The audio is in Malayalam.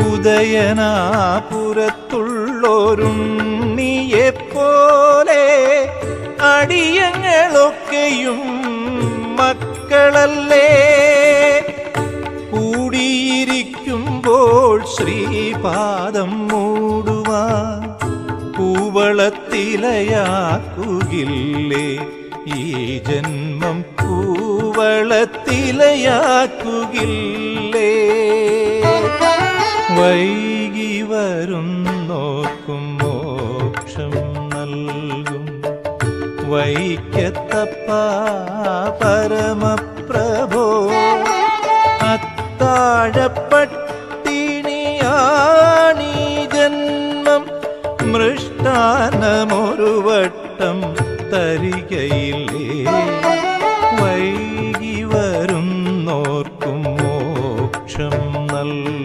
ഉദയനാപുരത്തുള്ളൊരുണ്ണിയെപ്പോലെ അടിയങ്ങളൊക്കെയും മക്കളല്ലേ. കൂടിയിരിക്കുമ്പോൾ ശ്രീപാദം മൂടുവാൻ പൂവളത്തിലയാക്കുകില്ലേ. ഈ ജന്മം പൂവളത്തിലയാക്കുകില്ലേ. വൈകി വരും നോക്കും മോക്ഷം നൽകും. വൈക്കത്തപ്പ പരമപ്രഭോ അത്താഴപ്പട്ടിണിയാണീ ജന്മം. മൃഷ്ടാനമൊരു വട്ടം തരികയില്ലേ? വൈകി വരും നോർക്കും മോക്ഷം നൽകും.